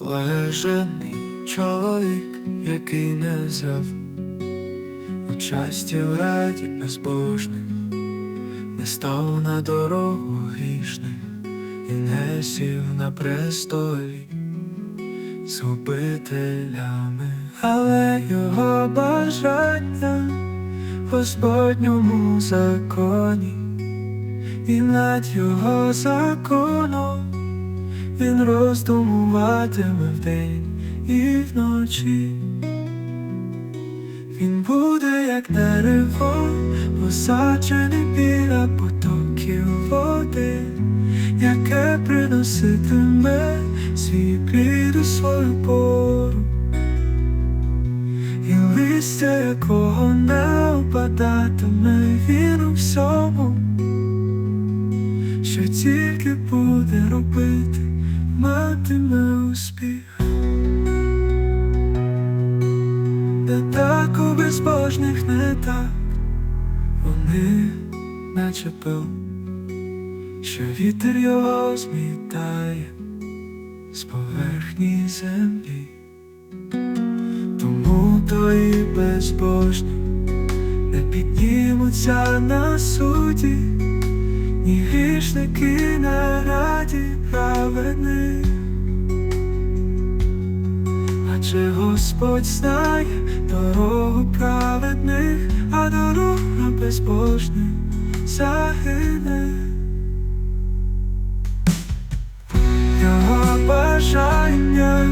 Блажений чоловік, який не взяв участі в раді безбожних, не став на дорогу грішних і не сів на престолі з губителями, але його бажання в Господньому законі, і над його законом він роздумуватиме вдень і вночі. Він буде, як дерево, посаджене біля потоків води, яке приноситиме свій плід у свою пору, і листя якого не опадатиме він у всьому, що тільки буде робити, матиме успіх. Де так у безбожних не так, вони наче пил, що вітер його змітає з поверхні землі, тому то і безбожні не піднімуться на суді, ні грішники на раді праведних. Адже Господь знає дорогу праведних, а дорога безбожних загине. Його бажання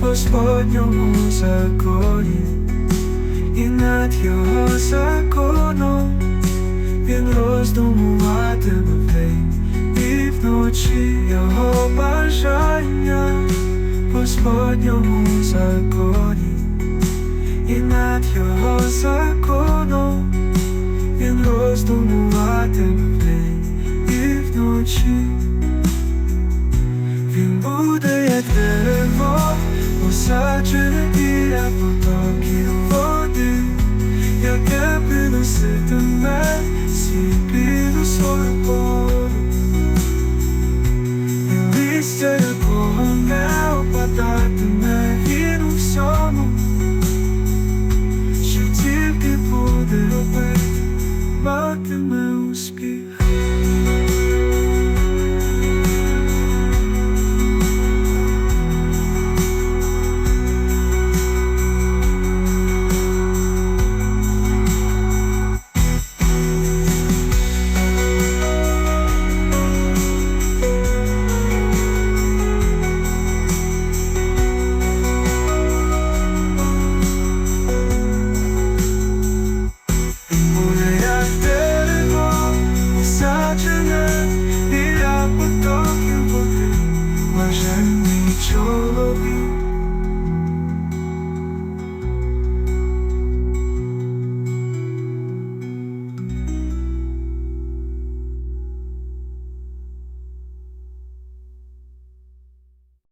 Господньому законі, і над його законом він роздумуватиме вночі його бажання. Господньому законі, і над його законом він роздумуватиме вдень і вночі. Він буде, як дерево, посаджене біля потоків води, яке приноситиме свій плід у свою посаджене біля потоків води, блаженний чоловік,